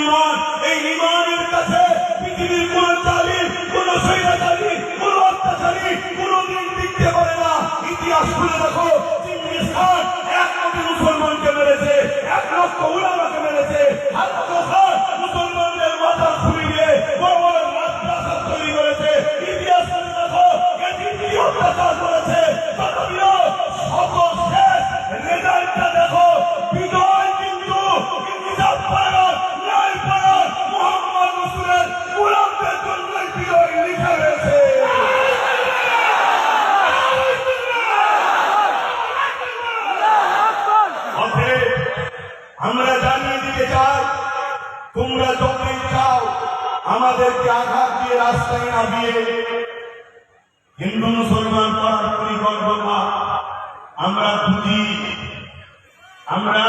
ইমান, এই ইমানের কাছে পৃথিবীর কোন জালিম, কোন সৈরাচারী কোন অত্যাচারী কোনদিন টিকতে পারে না। ইতিহাস খুলে দেখো চিঙ্গিস খান এক এক লক্ষ উলামাকে মেরেছে। হাজার মাথা খুলে দিয়ে বড় বড় তৈরি করেছে। ইতিহাস খুলে দেখো এটি অত্যাচার করেছে। দেখো আমরা জানিয়ে দিতে চাই, তোমরা যতই চাও, আমাদেরকে আঘাত দিয়ে রাস্তায় নামিয়ে হিন্দু মুসলমান করার পরিকল্পনা আমরা বুঝি। আমরা